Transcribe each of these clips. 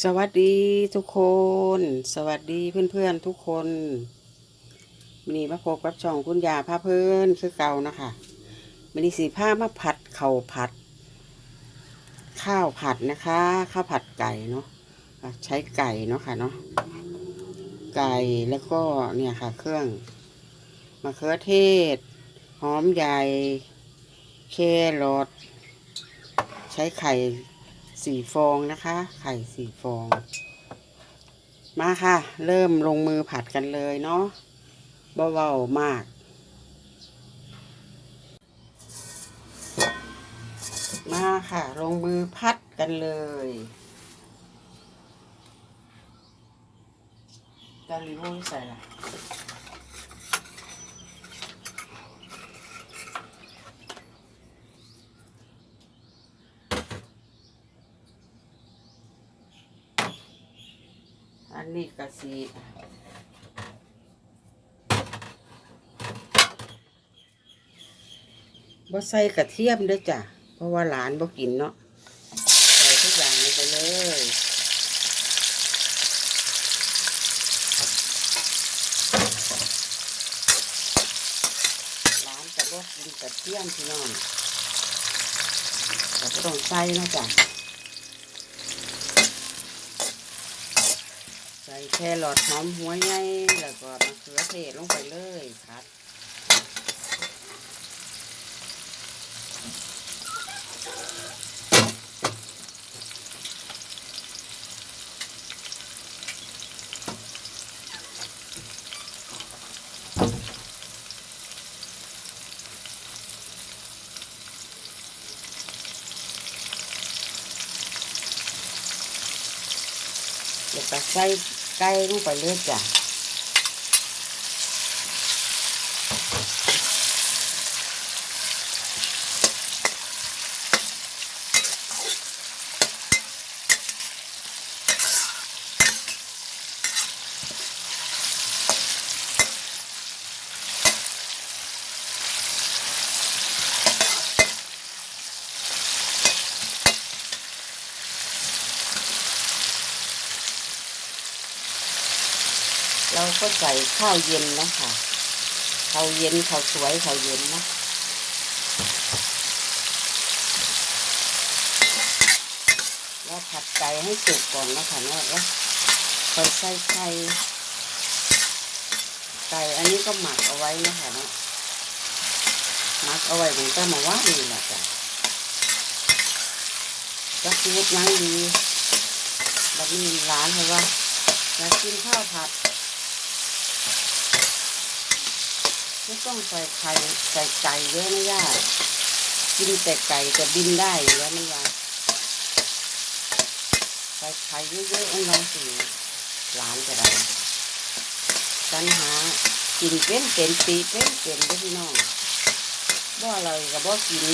สวัสดีทุกคน สวัสดีเพื่อนๆทุกคนวันนี้มาพบกับช่องคุณยาพาเพื่อนคือเก่านะคะวันนี้สีผ้ามาผัดเข่าผัด ข้าวผัดนะคะ ข้าวผัดไก่เนาะใช้ไก่เนาะค่ะเนาะไก่แล้วก็เนี่ยค่ะ เครื่องมะเขือเทศ หอมใหญ่แครอทใช้ไข่ สี่ฟองนะคะ ไข่สี่ฟอง มาค่ะ เริ่มลงมือผัดกันเลยเนาะเบาๆมากมาค่ะ ลงมือพัดกันเลยกาลิโวใส่ละ อันนี้กะสีบ่ใส่กระเทียมด้วยจ้ะ เพราะว่าหลานบ่กินเนาะ ใส่ทุกอย่างลงไปเลยร้านจะบ่กินกระเทียมพี่น้องแต่ก็ต้องใส่นะจ้ะ ส่แครอทหอมหัวใหญ่แล้วก็มะเขือเทศลงไปเลยครับเดี๋ยวก็ใส่ ไก่ลงไปเลยจ้ะ ก็ใส่ข้าวเย็นนะคะข้าวเย็นข้าวสวยข้าวเย็นนะแล้วผัดไก่ให้สุกก่อนนะคะเนาะแล้วค่อยใส่ไข่ไก่อันนี้ก็หมักเอาไว้นะคะเนาะหมักเอาไว้ผมก็มาว่านี่แหละจ้ะจะคิดยังดีแบบนี้ร้านเลยว่าอยากกินข้าวผัด ไม่ต้องใส่ไข่ใส่ไก่เยอะนะย่ากินแต่ไก่จะบินได้อยู่แล้วมันว่าใส่ไข่เยอะๆอันเราสิหลานจะได้สัญหากินเป็นเป็นปีเป็นเป็นด้อพี่น้องบ่อร่อยกับบ่กิน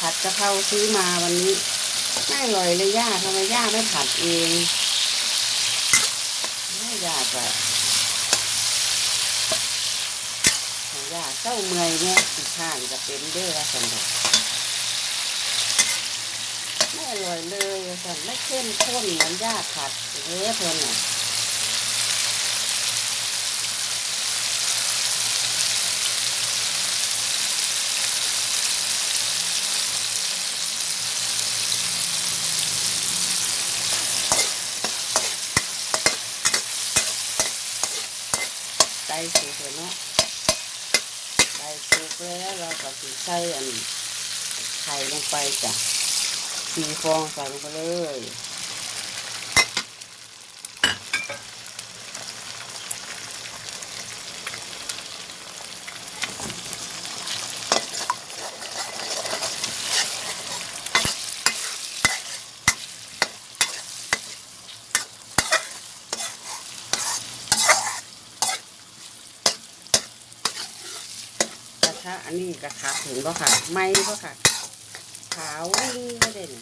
ผัดกะเพราซื้อมาวันนี้ไม่อร่อยเลยย่าทำไมย่าไม่ผัดเองไม่ยาก็ ยาเศร้าเมื่อยเนี่ยสิข้างจะเป็นเด้อสันดอกไม่อร่อยเลยสันไม่เข้มข้นเหมือนยาผัดเด้อเพื่อนน่ะไก่สุกแล้วเนาะ ใส่สุกแล้วเราก็สิใส่อันไข่ลงไปจ้ะสีฟองใส่ลงไปเลยะทะอันนี้กระทะถึงก็ค่ะ ไม้ป่ะค่ะ ขาววิ่งก็เด่น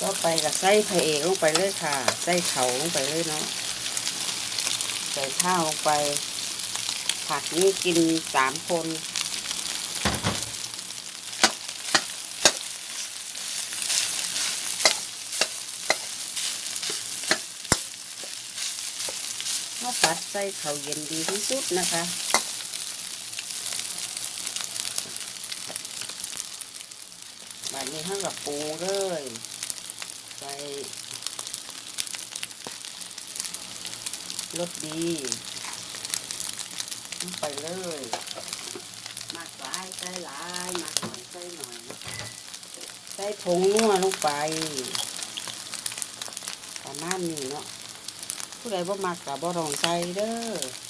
ก็ไปกับไส้พระเอกลงไปเลยค่ะ ไส้เขาลงไปเลยเนาะ ใส่ข้าวลงไป ผักนี่กินสามคนข้าวผัดใส่ข้าเย็นดีที่สุดนะคะแบานนี้ข้างกับปรุงเลย ใส่รสดีลงไปเลยมากหลายใส่หลายมากหน่อยใส่หน่อยใส่ผงนัวลงไปประมาณนี้เนาะผู้ใดบ่มักกับบ่ต้องใส่เด้อ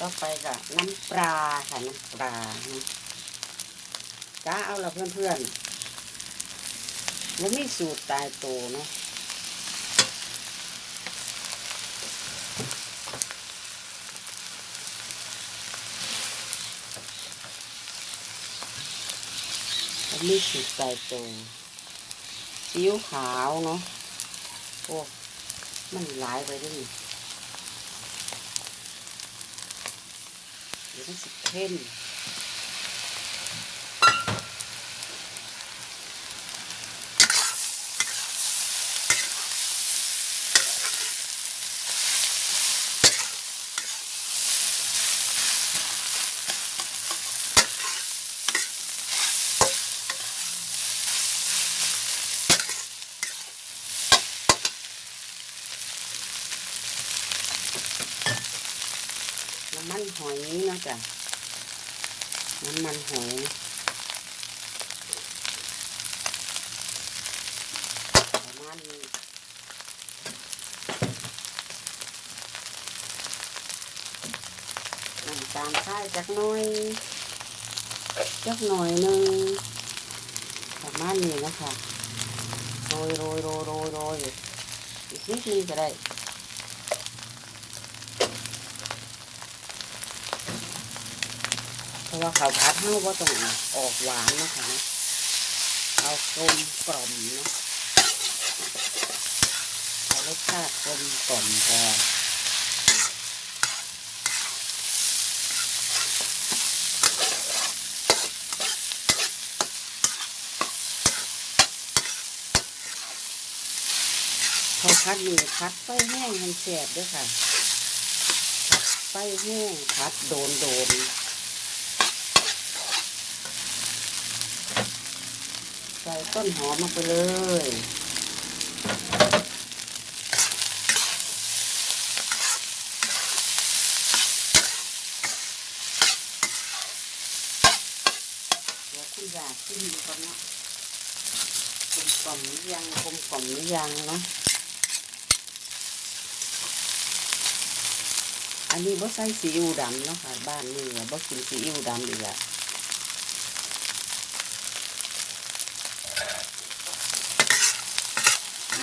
ก็ไปกับน้ำปลาค่ะน้ำปลานะจ้าเอาละเพื่อนๆมันมีสูตรตายตัวเนาะมันมีสูตรตายตัวซีอิ๊วขาวเนาะโอ้มันหลายไปด้วย นี่เดี๋ มันสิเข้มน้ำมันหอยเนะจ้ะน้ำมันหอยประมาณนี้น้ำตาลทรายจักหน่อยจักหน่อยหนึ่งประมาณนี้นะคะโรยโรยโรยโรยโรยอีกนิดนึงก็ได้ เพ ราะว่าข้าวผัดเฮาว่าต้องออกหวานนะคะเนะเอากลมกล่อมเนาะเอารสชาติกลมกล่อมพอข้าวผัดนี่ผัดไฟแห้งมันแสบด้วยค่ะผัดไฟแห้งผัดโดนโดนๆใส่ ต้นหอมลงไปเลย เดี๋ยวคุณอยากขึ้นดูก่อนนะกลมกล่อมหรือยังกลมกล่อมหรือยังเนาะอันนี้บ่ใส่ซีอิ๊วดำเนาะค่ะ บ้านนี่บ่กินซีอิ๊วดำอีกและ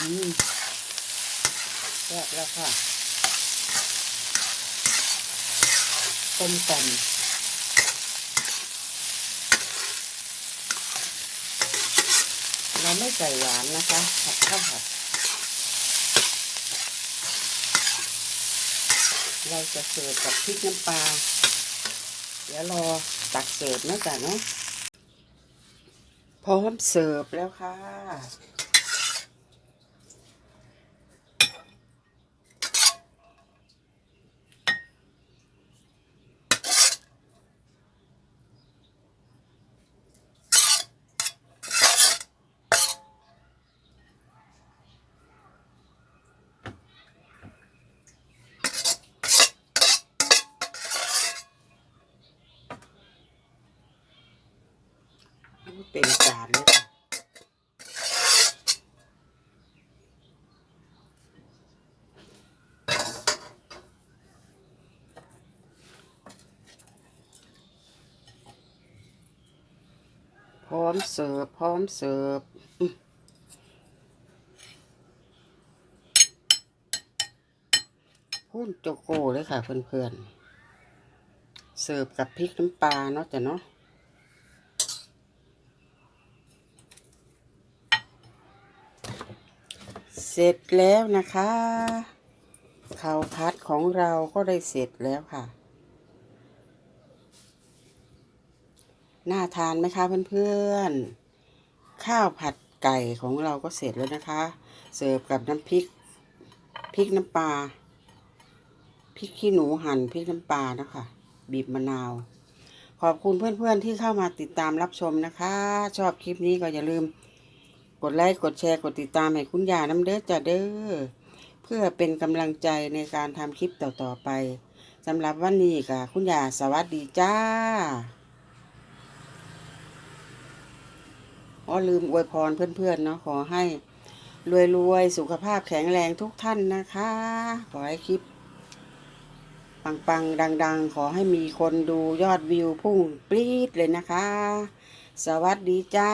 มแซ่บแล้วค่ะต้มก่อมเราไม่ใส่หวานนะคะผัดข้าวผัด เราจะเสิร์ฟกับพริกน้ำปลา เดี๋ยวรอตักเสิร์ฟนะจ๊ะเนาะพร้อมเสิร์ฟแล้วค่ะ เต็มจานเลยค่ะพร้อมเสิร์ฟพร้อมเสิร์ฟพุ่นโจโก้เลยค่ะเพื่อนๆเสิร์ฟกับพริกน้ำปลาเนาะจ้ะเนาะ เสร็จแล้วนะคะข้าวพัดของเราก็ได้เสร็จแล้วค่ะ น่าทานไหมคะเพื่อนๆ ข้าวผัดไก่ของเราก็เสร็จแล้วนะคะ เสิร์ฟกับน้ำพริก พริกน้ำปลา พริกขี้หนูหั่นพริกน้ำปลานะคะ บีบมะนาว ขอบคุณเพื่อนๆที่เข้ามาติดตามรับชมนะคะ ชอบคลิปนี้ก็อย่าลืม กดไลค์กดแชร์กดติดตามให้คุณยาน้ำเด้อจ้ะเด้อเพื่อเป็นกำลังใจในการทำคลิปต่อๆไปสำหรับวันนี้ค่ะ คุณยาสวัสดีจ้าอ๋อลืมอวยพรเพื่อนๆเนาะขอให้รวยๆ สุขภาพแข็งแรงทุกท่านนะคะ ขอให้คลิป ปังๆ ดัง ๆ ขอให้มีคนดูยอดวิวพุ่งปรี๊ดเลยนะคะ สวัสดีจ้า